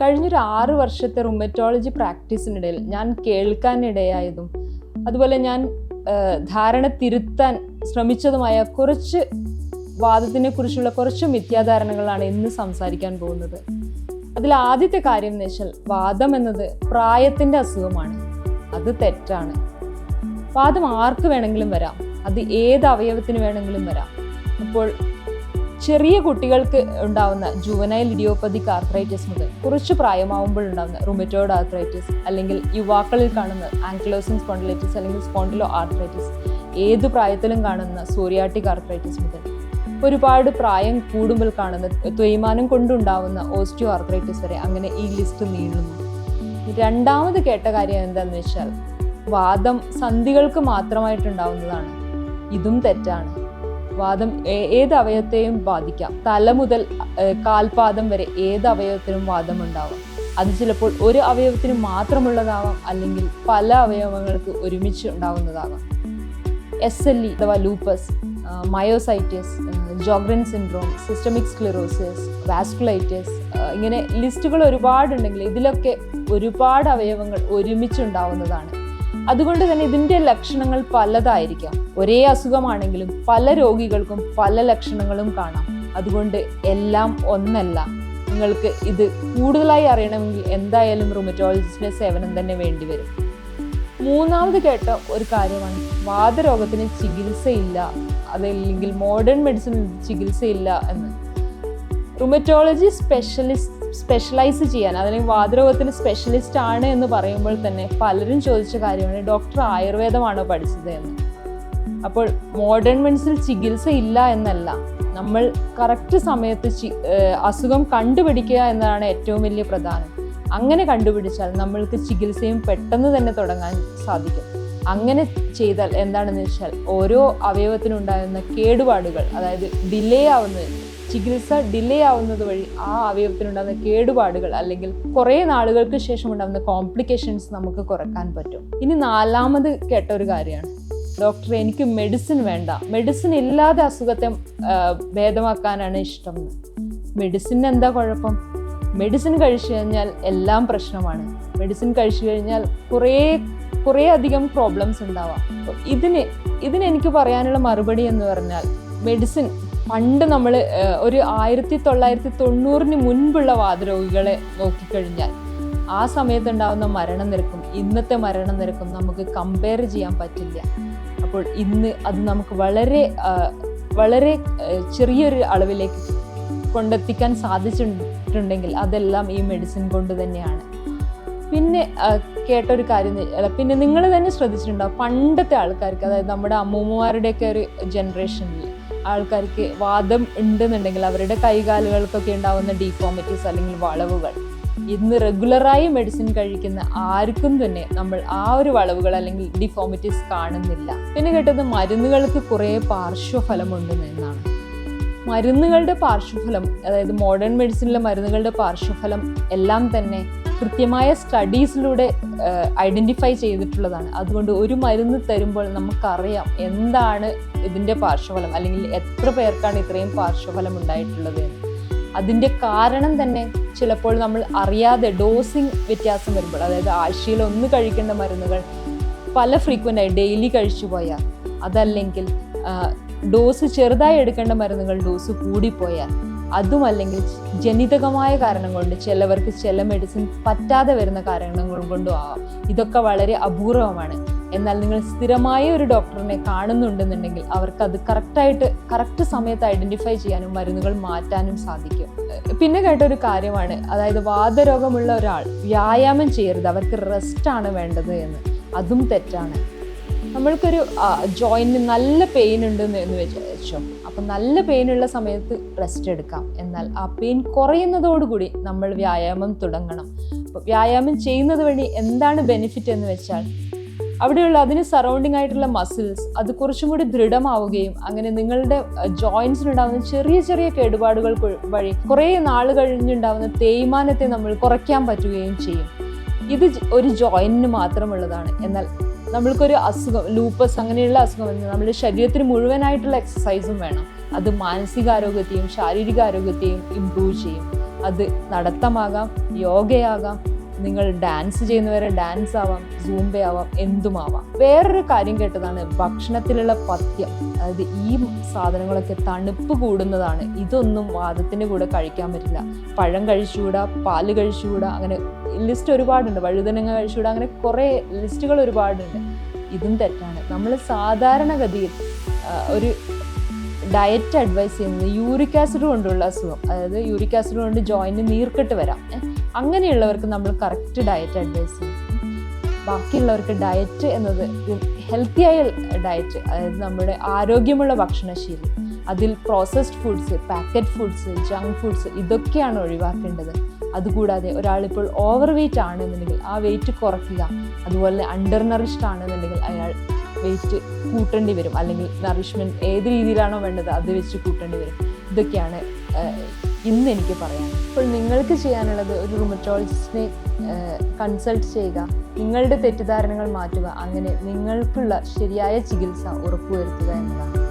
കഴിഞ്ഞൊരു ആറ് വർഷത്തെ റുമറ്റോളജി പ്രാക്ടീസിനിടയിൽ ഞാൻ കേൾക്കാനിടയായതും അതുപോലെ ഞാൻ ധാരണ തിരുത്താൻ ശ്രമിച്ചതുമായ കുറച്ച് വാദത്തിനെ കുറിച്ചുള്ള കുറച്ച് മിഥ്യാധാരണകളാണ് ഇന്ന് സംസാരിക്കാൻ പോകുന്നത്. അതിൽ ആദ്യത്തെ കാര്യം എന്ന് വെച്ചാൽ വാദം എന്നത് പ്രായത്തിന്റെ അസുഖമാണ്. അത് തെറ്റാണ്. വാദം ആർക്ക് വേണമെങ്കിലും വരാം. അത് ഏത് അവയവത്തിന് വേണമെങ്കിലും വരാം. അപ്പോൾ ചെറിയ കുട്ടികൾക്ക് ഉണ്ടാവുന്ന ജുവനൈൽ ഇഡിയോപ്പതിക് ആർത്രൈറ്റിസ് മുതൽ കുറച്ച് പ്രായമാവുമ്പോൾ ഉണ്ടാകുന്ന റുമറ്റോയിഡ് ആർത്രൈറ്റിസ് അല്ലെങ്കിൽ യുവാക്കളിൽ കാണുന്ന ആൻക്ലോസിൻ സ്പോണ്ടിലൈറ്റിസ് അല്ലെങ്കിൽ സ്പോണ്ടിലോ ആർത്രൈറ്റിസ് ഏത് പ്രായത്തിലും കാണുന്ന സോറിയാട്ടിക് ആർത്രൈറ്റിസ് മുതൽ ഒരുപാട് പ്രായം കൂടുമ്പോൾ കാണുന്ന തേയ്മാനം കൊണ്ടുണ്ടാവുന്ന ഓസ്റ്റിയോ ആർത്രൈറ്റിസ് വരെ അങ്ങനെ ഈ ലിസ്റ്റ് നീളുന്നു. രണ്ടാമത് കേട്ട കാര്യം എന്താണെന്ന് വെച്ചാൽ വാദം സന്ധികൾക്ക് മാത്രമായിട്ടുണ്ടാവുന്നതാണ്. ഇതും തെറ്റാണ്. വാദം ഏത് അവയവത്തെയും ബാധിക്കാം. തല മുതൽ കാൽപാദം വരെ ഏത് അവയവത്തിനും വാദം ഉണ്ടാവാം അത് ചിലപ്പോൾ ഒരു അവയവത്തിന് മാത്രമുള്ളതാവാം അല്ലെങ്കിൽ പല അവയവങ്ങൾക്ക് ഒരുമിച്ച് ഉണ്ടാവുന്നതാകാം. എസ് എൽ ഇ അഥവാ lupus myositis Sjogren syndrome systemic sclerosis vasculitis ഇങ്ങനെ ലിസ്റ്റുകൾ ഒരുപാടുണ്ടെങ്കിൽ ഇതിലൊക്കെ ഒരുപാട് അവയവങ്ങൾ ഒരുമിച്ചുണ്ടാവുന്നതാണ് അതുകൊണ്ട് തന്നെ ഇതിന്റെ ലക്ഷണങ്ങൾ പലതായിരിക്കാം. ഒരേ അസുഖമാണെങ്കിലും പല രോഗികൾക്കും പല ലക്ഷണങ്ങളും കാണാം. അതുകൊണ്ട് എല്ലാം ഒന്നല്ല. നിങ്ങൾക്ക് ഇത് കൂടുതലായി അറിയണമെങ്കിൽ എന്തായാലും റുമറ്റോളജിസ്റ്റിന്റെ സേവനം തന്നെ വേണ്ടിവരും മൂന്നാമത് കേട്ട ഒരു കാര്യമാണ്. വാതരോഗത്തിന് ചികിത്സയില്ല. അതല്ലെങ്കിൽ മോഡേൺ മെഡിസിൻ ചികിത്സയില്ല എന്ന്. റുമറ്റോളജി സ്പെഷ്യലിസ്റ്റ് സ്പെഷ്യലൈസ് ചെയ്യാൻ അല്ലെങ്കിൽ വാതരോഗത്തിന് സ്പെഷ്യലിസ്റ്റ് ആണ് എന്ന് പറയുമ്പോൾ തന്നെ പലരും ചോദിച്ച കാര്യമാണ് ഡോക്ടർ ആയുർവേദമാണോ പഠിച്ചത് എന്ന്. അപ്പോൾ മോഡേൺ മെഡിസിൻ ചികിത്സ ഇല്ല എന്നല്ല. നമ്മൾ കറക്റ്റ് സമയത്ത് അസുഖം കണ്ടുപിടിക്കുക എന്നതാണ് ഏറ്റവും വലിയ പ്രധാനം. അങ്ങനെ കണ്ടുപിടിച്ചാൽ നമ്മൾക്ക് ചികിത്സയും പെട്ടെന്ന് തന്നെ തുടങ്ങാൻ സാധിക്കും. അങ്ങനെ ചെയ്താൽ എന്താണെന്ന് വെച്ചാൽ ഓരോ അവയവത്തിനുണ്ടാകുന്ന കേടുപാടുകൾ അതായത് ഡിലേ ആവുന്നത് ചികിത്സ ഡിലേ ആവുന്നത് വഴി ആ അവയവത്തിനുണ്ടാകുന്ന കേടുപാടുകൾ അല്ലെങ്കിൽ കുറേ നാളുകൾക്ക് ശേഷം ഉണ്ടാകുന്ന കോംപ്ലിക്കേഷൻസ് നമുക്ക് കുറയ്ക്കാൻ പറ്റും. ഇനി നാലാമത് കേട്ട ഒരു കാര്യമാണ്. ഡോക്ടർ എനിക്ക് മെഡിസിൻ വേണ്ട. മെഡിസിൻ ഇല്ലാതെ അസുഖത്തെ ഭേദമാക്കാനാണ് ഇഷ്ടം. മെഡിസിൻ എന്താ കുഴപ്പം? മെഡിസിൻ കഴിച്ചു കഴിഞ്ഞാൽ എല്ലാം പ്രശ്നമാണ്. മെഡിസിൻ കഴിച്ചു കഴിഞ്ഞാൽ കുറേ കുറേ അധികം പ്രോബ്ലംസ് ഉണ്ടാവാം. ഇതിന് ഇതിന് എനിക്ക് പറയാനുള്ള മറുപടി എന്ന് പറഞ്ഞാൽ മെഡിസിൻ പണ്ട് നമ്മൾ ഒരു ആയിരത്തി തൊള്ളായിരത്തി തൊണ്ണൂറിന് മുൻപുള്ള വാതരോഗികളെ നോക്കിക്കഴിഞ്ഞാൽ ആ സമയത്തുണ്ടാവുന്ന മരണനിരക്കും ഇന്നത്തെ മരണനിരക്കും നമുക്ക് കമ്പയർ ചെയ്യാൻ പറ്റില്ല. അപ്പോൾ ഇന്ന് അത് നമുക്ക് വളരെ വളരെ ചെറിയൊരു അളവിലേക്ക് കൊണ്ടെത്തിക്കാൻ സാധിച്ചിട്ടുണ്ടെങ്കിൽ അതെല്ലാം ഈ മെഡിസിൻ കൊണ്ട് തന്നെയാണ്. പിന്നെ കേട്ടൊരു കാര്യം പിന്നെ നിങ്ങൾ തന്നെ ശ്രദ്ധിച്ചിട്ടുണ്ടാവും പണ്ടത്തെ ആൾക്കാർക്ക് അതായത് നമ്മുടെ അമ്മൂമ്മമാരുടെയൊക്കെ ഒരു ജനറേഷനിൽ ആൾക്കാർക്ക് വാദം ഉണ്ടെന്നുണ്ടെങ്കിൽ അവരുടെ കൈകാലുകൾക്കൊക്കെ ഉണ്ടാവുന്ന ഡീഫോമിറ്റീസ് അല്ലെങ്കിൽ വളവുകൾ. ഇന്ന് റെഗുലറായി മെഡിസിൻ കഴിക്കുന്ന ആർക്കും തന്നെ നമ്മൾ ആ ഒരു വളവുകൾ അല്ലെങ്കിൽ ഡിഫോമിറ്റീസ് കാണുന്നില്ല. പിന്നെ കേട്ടത് മരുന്നുകൾക്ക് കുറേ പാർശ്വഫലമുണ്ടെന്ന് എന്നാണ്. മരുന്നുകളുടെ പാർശ്വഫലം അതായത് മോഡേൺ മെഡിസിനിലെ മരുന്നുകളുടെ പാർശ്വഫലം എല്ലാം തന്നെ കൃത്യമായ സ്റ്റഡീസിലൂടെ ഐഡന്റിഫൈ ചെയ്തിട്ടുള്ളതാണ്. അതുകൊണ്ട് ഒരു മരുന്ന് തരുമ്പോൾ നമുക്കറിയാം എന്താണ് ഇതിന്റെ പാർശ്വഫലം അല്ലെങ്കിൽ എത്ര പേർക്കാണ് ഇത്രയും പാർശ്വഫലം ഉണ്ടായിട്ടുള്ളത്. അതിന്റെ കാരണം തന്നെ ചിലപ്പോൾ നമ്മൾ അറിയാതെ ഡോസിങ് വ്യത്യാസം വരുമ്പോൾ അതായത് ആഴ്ചയിൽ ഒന്ന് കഴിക്കേണ്ട മരുന്നുകൾ പല ഫ്രീക്വന്റ് ആയി ഡെയിലി കഴിച്ചു പോയാൽ അതല്ലെങ്കിൽ ഡോസ് ചെറുതായി എടുക്കേണ്ട മരുന്നുകൾ ഡോസ് കൂടിപ്പോയാൽ അതുമല്ലെങ്കിൽ ജനിതകമായ കാരണം കൊണ്ട് ചിലവർക്ക് ചില മെഡിസിൻ പറ്റാതെ വരുന്ന കാരണങ്ങൾ കൊണ്ടും ആവാം. ഇതൊക്കെ വളരെ അപൂർവമാണ്. എന്നാൽ നിങ്ങൾ സ്ഥിരമായ ഒരു ഡോക്ടറിനെ കാണുന്നുണ്ടെന്നുണ്ടെങ്കിൽ അവർക്ക് അത് കറക്റ്റായിട്ട് കറക്റ്റ് സമയത്ത് ഐഡന്റിഫൈ ചെയ്യാനും മരുന്നുകൾ മാറ്റാനും സാധിക്കും. പിന്നെ കേട്ട ഒരു കാര്യമാണ്. അതായത് വാതരോഗമുള്ള ഒരാൾ വ്യായാമം ചെയ്യരുത്. അവർക്ക് റെസ്റ്റ് ആണ് വേണ്ടത് എന്ന്. അതും തെറ്റാണ്. നമ്മൾക്കൊരു ജോയിന്റ് നല്ല പെയിൻ ഉണ്ടെന്ന് എന്ന് വെച്ചോ അപ്പം നല്ല പെയിൻ ഉള്ള സമയത്ത് റെസ്റ്റ് എടുക്കാം. എന്നാൽ ആ പെയിൻ കുറയുന്നതോടുകൂടി നമ്മൾ വ്യായാമം തുടങ്ങണം. അപ്പോൾ വ്യായാമം ചെയ്യുന്നത് വഴി എന്താണ് ബെനിഫിറ്റ് എന്ന് വെച്ചാൽ അവിടെയുള്ള അതിന് സറൗണ്ടിങ് ആയിട്ടുള്ള മസിൽസ് അത് കുറച്ചും കൂടി ദൃഢമാവുകയും അങ്ങനെ നിങ്ങളുടെ ജോയിൻസിനുണ്ടാകുന്ന ചെറിയ ചെറിയ കേടുപാടുകൾ വഴി കുറേ നാൾ കഴിഞ്ഞുണ്ടാകുന്ന തേയ്മാനത്തെ നമ്മൾ കുറയ്ക്കാൻ പറ്റുകയും ചെയ്യും. ഇത് ഒരു ജോയിന്റിന് മാത്രമുള്ളതാണ്. എന്നാൽ നമ്മൾക്കൊരു അസുഖം ലൂപ്പസ് അങ്ങനെയുള്ള അസുഖം വരുന്നത് നമ്മുടെ ശരീരത്തിന് മുഴുവനായിട്ടുള്ള എക്സസൈസും വേണം. അത് മാനസികാരോഗ്യത്തെയും ശാരീരിക ആരോഗ്യത്തെയും ഇമ്പ്രൂവ് ചെയ്യും. അത് നടത്തമാകാം യോഗയാകാം നിങ്ങൾ ഡാൻസ് ചെയ്യുന്നവരെ ഡാൻസ് ആവാം സൂംബയാവാം എന്തുമാവാം. വേറൊരു കാര്യം കേട്ടതാണ് ഭക്ഷണത്തിലുള്ള പഥ്യം. അതായത് ഈ സാധനങ്ങളൊക്കെ തണുപ്പ് കൂടുന്നതാണ്. ഇതൊന്നും വാദത്തിന്റെ കൂടെ കഴിക്കാൻ പറ്റില്ല. പഴം കഴിച്ചുകൂടാ പാൽ കഴിച്ചുകൂടാ അങ്ങനെ ലിസ്റ്റ് ഒരുപാടുണ്ട്. വഴുതനങ്ങ കഴിച്ചുകൂടാ അങ്ങനെ കുറേ ലിസ്റ്റുകൾ ഒരുപാടുണ്ട്. ഇതും തെറ്റാണ്. നമ്മൾ സാധാരണഗതിയിൽ ഒരു ഡയറ്റ് അഡ്വൈസ് ചെയ്യുന്നത് യൂറിക് ആസിഡ് കൊണ്ടുള്ള അസുഖം. അതായത് യൂറിക് ആസിഡ് കൊണ്ട് ജോയിന്റ് നീർക്കെട്ട് വരാം. അങ്ങനെയുള്ളവർക്ക് നമ്മൾ കറക്റ്റ് ഡയറ്റ് അഡ്വൈസ് ചെയ്യും. ബാക്കിയുള്ളവർക്ക് ഡയറ്റ് എന്നത് ഹെൽത്തി ആയ ഡയറ്റ് അതായത് നമ്മുടെ ആരോഗ്യമുള്ള ഭക്ഷണശീലം. അതിൽ processed foods packet foods junk foods ഇതൊക്കെയാണ് ഒഴിവാക്കേണ്ടത്. അതുകൂടാതെ ഒരാളിപ്പോൾ ഓവർ വെയിറ്റ് ആണെന്നുണ്ടെങ്കിൽ ആ വെയിറ്റ് കുറയ്ക്കുക. അതുപോലെ അണ്ടർ നറിഷ്ഡ് ആണെന്നുണ്ടെങ്കിൽ അയാൾ വെയിറ്റ് കൂട്ടേണ്ടി വരും. അല്ലെങ്കിൽ നറിഷ്മെന്റ് ഏത് രീതിയിലാണോ വേണ്ടത് അത് വെച്ച് കൂട്ടേണ്ടി വരും. ഇതൊക്കെയാണ് ഇന്ന് എനിക്ക് പറയാം അപ്പോൾ നിങ്ങൾക്ക് ചെയ്യാനുള്ളത് ഒരു റുമറ്റോളജിസ്റ്റിനെ കൺസൾട്ട് ചെയ്യുക. നിങ്ങളുടെ തെറ്റിദ്ധാരണകൾ മാറ്റുക. അങ്ങനെ നിങ്ങൾക്കുള്ള ശരിയായ ചികിത്സ ഉറപ്പുവരുത്തുക എന്നതാണ്.